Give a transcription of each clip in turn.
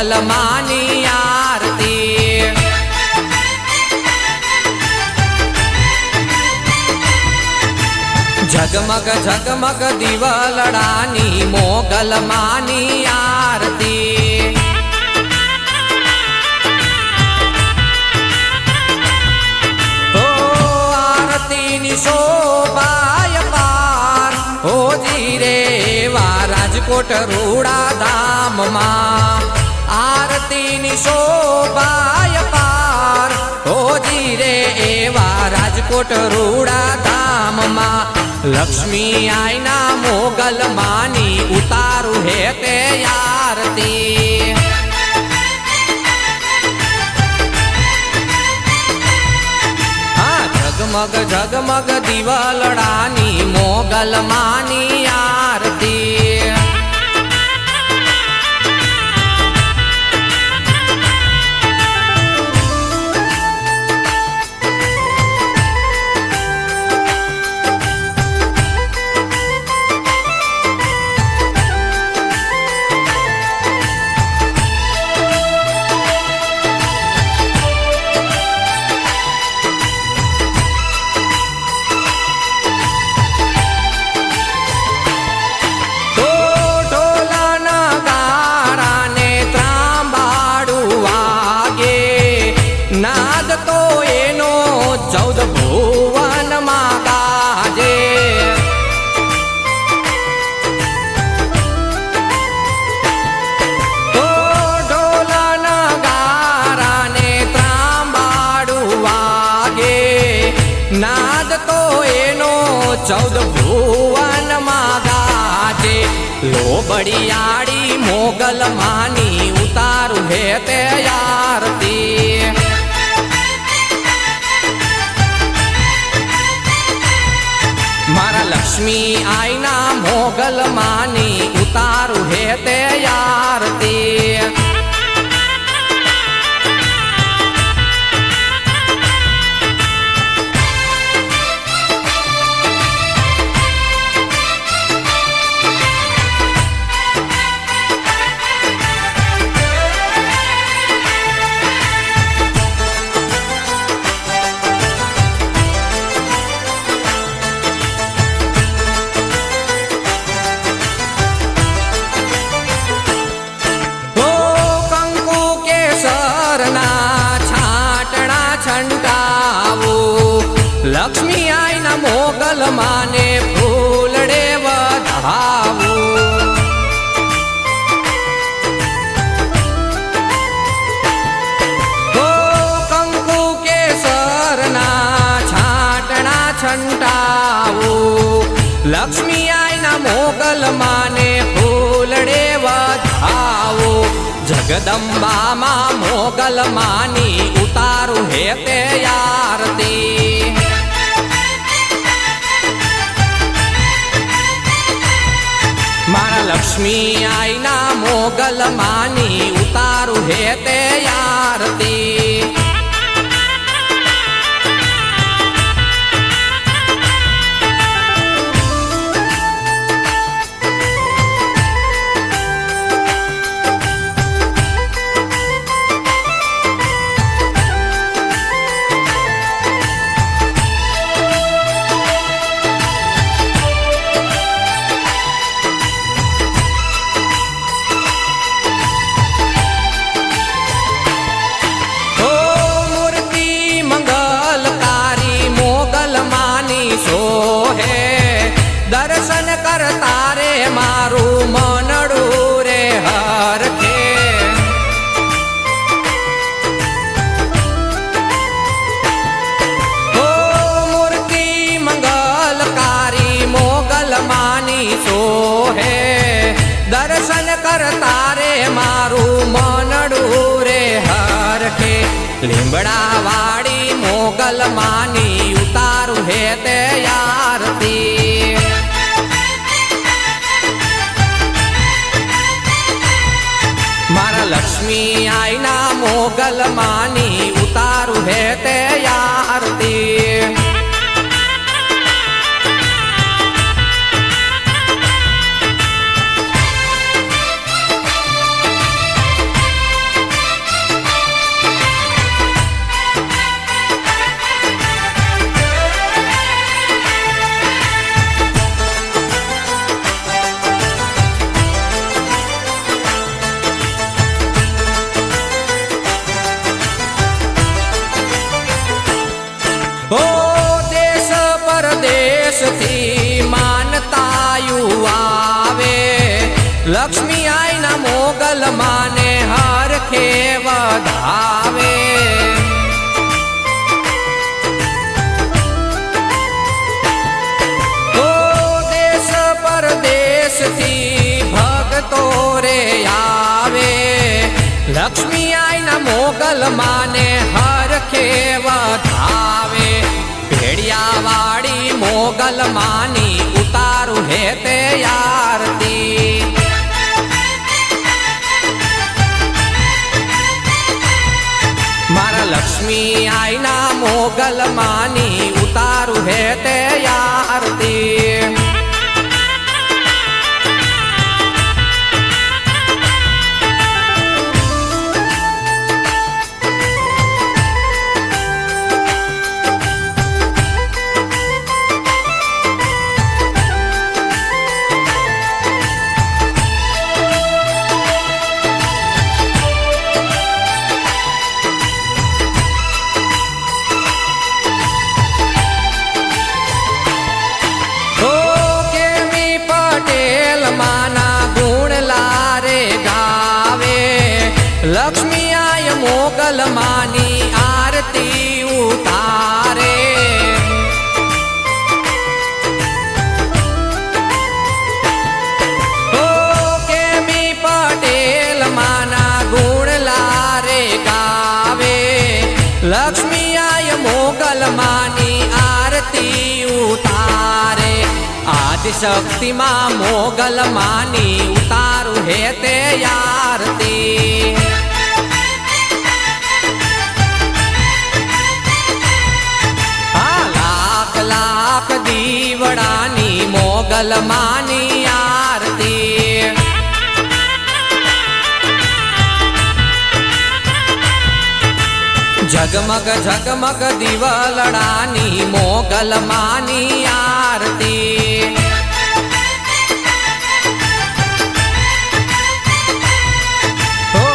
મોગલ આરતી ઝગમગ ઝગમગ દિવલડાની મોગલ માની આરતી ઓ આરતીની શોભાય પાર હોજી જીરે વા રાજકોટ રૂડા ધામમાં આરતીની શોભાય પાર. હોજી રે એવા રાજકોટ રૂડા ધામમાં લક્ષ્મી આઈના મોગલ માની ઉતારું હે તે આરતી. જગમગ ઝગમગ દિવાલડાની મોગલ માની નાદ તો એનો ચૌદ ભુવનમાં ગાજે લોબડિયાળી મોગલ માની ઉતારું હે તે આરતી. મારા લક્ષ્મી આઈના મોગલ માની ઉતારું હે તે આરતી. છંટાવો લક્ષ્મી આયના મોગલ માને ફૂલડે વધાવો. જગદંબામાં મોગલ માની ઉતારું હે તે આરતી. મારા લક્ષ્મી આઈના મોગલ માની ઉતારું હે તે આરતી. વાળી મોગલ માની ઉતારું હે તે આરતી. મારા લક્ષ્મી આઈના મોગલ માની ઉતારું હે તે બાયું આવે. લક્ષ્મી આઈના મોગલ માને હરખે વધાવે દેશ પરદેશથી ભક્તો રે આવે. લક્ષ્મી મોગલ માને હરખે વધાવે ભેડિયા વાળી મોગલ માની ઉતારું હે તે આરતી માની આરતી ઉતારે ઓ કેમી ગુણ લારે ગાવે લક્ષ્મી આય મોગલ માની આરતી ઉતારે આદિ શક્તિમાં મોગલ માની ઉતારું હે તે આરતી દીવડાની મોગલ માની આરતી. જગમગ જગમગ દિવલડાની મોગલ માની આરતી. હો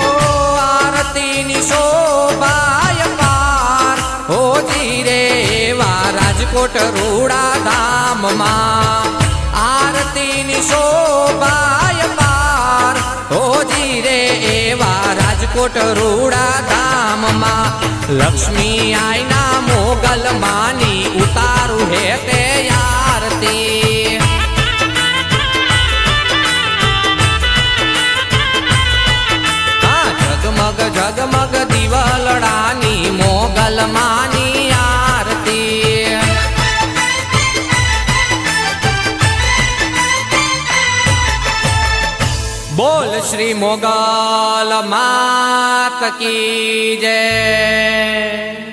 આરતીની શોભાય પાર, હો જીરે એવા રાજકોટ રૂડા આરતીની શોભાય પાર. હોજી રે એવા રાજકોટ રૂડા ધામમાં લક્ષ્મી આઈના મોગલ માની ઉતારું હે તે આરતી. જગમગ જગમગ દિવાલડાની મોગલ શ્રી મોગલ માત કી જય